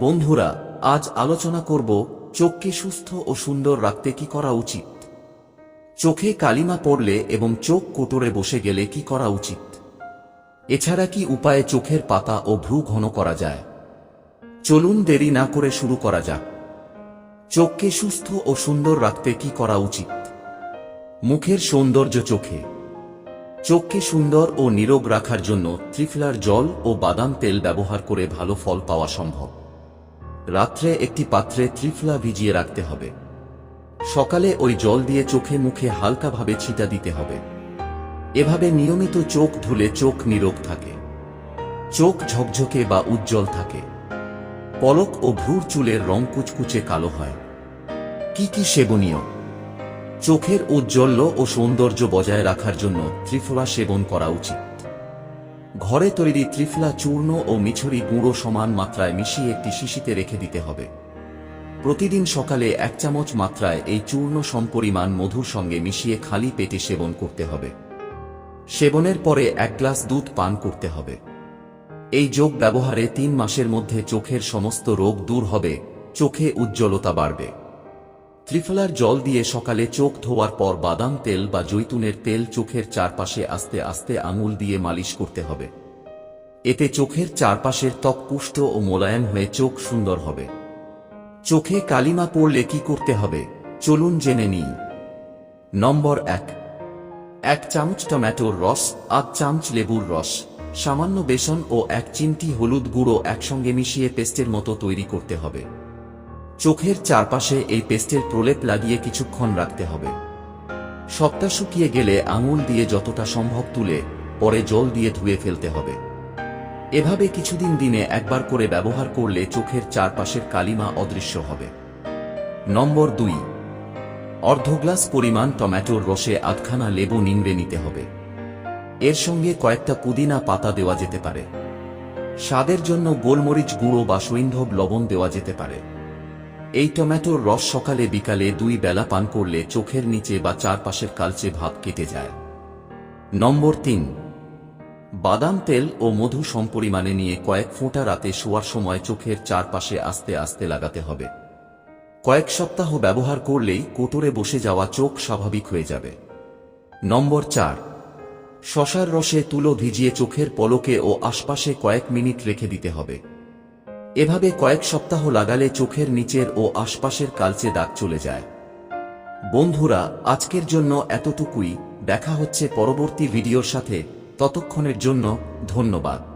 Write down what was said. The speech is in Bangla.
বন্ধুরা, আজ আলোচনা করব চোখকে সুস্থ ও সুন্দর রাখতে কি করা উচিত। চোখে কালিমা পড়লে এবং চোখ কোটরে বসে গেলে কি করা উচিত? এছাড়া কি উপায়ে চোখের পাতা ও ভ্রু ঘন করা যায়? চলুন দেরি না করে শুরু করা যাক। চোখকে সুস্থ ও সুন্দর রাখতে কি করা উচিত? মুখের সৌন্দর্য চোখে। চোখকে সুন্দর ও নিরোগ রাখার জন্য ত্রিফলার জল ও বাদাম তেল ব্যবহার করে ভালো ফল পাওয়া সম্ভব। রাত্রে একটি পাত্রে ত্রিফলা ভিজিয়ে রাখতে হবে। সকালে ওই জল দিয়ে চোখে মুখে হালকাভাবে ছিটা দিতে হবে। এভাবে নিয়মিত চোখ ধুলে চোখ নিরোগ থাকে। চোখ ঝকঝকে বা উজ্জ্বল থাকে। পলক ও ভ্রুর চুলের রং কুচকুচে কালো হয়। কি কি সেবনীয়? চোখের ঔজ্জ্বল্য ও সৌন্দর্য বজায় রাখার জন্য ত্রিফলা সেবন করা উচিত। ঘরে তৈরি ত্রিফলা চূর্ণ ও মিছরি গুঁড়ো সমান মাত্রায় মিশিয়ে একটি শিশিতে রেখে দিতে হবে। প্রতিদিন সকালে এক চামচ মাত্রায় এই চূর্ণ সমপরিমাণ মধুর সঙ্গে মিশিয়ে খালি পেটে সেবন করতে হবে। সেবনের পরে এক গ্লাস দুধ পান করতে হবে। এই যোগ ব্যবহারে তিন মাসের মধ্যে চোখের সমস্ত রোগ দূর হবে, চোখে উজ্জ্বলতা বাড়বে। ত্রিফলার জল দিয়ে সকালে চোখ ধোয়ার পর বাদাম তেল বা জৈতুনের তেল চোখের চারপাশে আস্তে আস্তে আঙুল দিয়ে মালিশ করতে হবে। এতে চোখের চারপাশের ত্বক পুষ্ট ও মোলায়েম হয়ে চোখ সুন্দর হবে। চোখে কালিমা পড়লে কি করতে হবে? চলুন জেনে নিই। নম্বর এক। এক চামচ টমেটোর রস, আধ চামচ লেবুর রস, সামান্য বেসন ও এক চিমটি হলুদ গুঁড়ো একসঙ্গে মিশিয়ে পেস্টের মতো তৈরি করতে হবে। চোখের চারপাশে এই পেস্টের প্রলেপ লাগিয়ে কিছুক্ষণ রাখতে হবে। সপ্তাহ শুকিয়ে গেলে আঙুল দিয়ে যতটা সম্ভব তুলে, পরে জল দিয়ে ধুয়ে ফেলতে হবে। এভাবে কিছুদিন দিনে একবার করে ব্যবহার করলে চোখের চারপাশের কালিমা অদৃশ্য হবে। নম্বর দুই। অর্ধ গ্লাস পরিমাণ টমেটোর রসে আধখানা লেবু নিংড়ে নিতে হবে। এর সঙ্গে কয়েকটা পুদিনা পাতা দেওয়া যেতে পারে। স্বাদের জন্য গোলমরিচ গুঁড়ো বা সৈন্ধব লবণ দেওয়া যেতে পারে। এই টমেটোর রস সকালে বিকালে দুই বেলা পান করলে চোখের নিচে বা চারপাশের কালচে ভাব কেটে যায়। নম্বর তিন। বাদাম তেল ও মধু সমপরিমাণে নিয়ে কয়েক ফোঁটা রাতে শোয়ার সময় চোখের চারপাশে আস্তে আস্তে লাগাতে হবে। কয়েক সপ্তাহ ব্যবহার করলেই কোটরে বসে যাওয়া চোখ স্বাভাবিক হয়ে যাবে। নম্বর চার। শশার রসে তুলো ভিজিয়ে চোখের পলকে ও আশপাশে কয়েক মিনিট রেখে দিতে হবে। এভাবে কয়েক সপ্তাহ লাগালে চোখের নিচের ও আশপাশের কালচে দাগ চলে যায়। বন্ধুরা, আজকের জন্য এতটুকুই। দেখা হচ্ছে পরবর্তী ভিডিওর সাথে। ততক্ষণের জন্য ধন্যবাদ।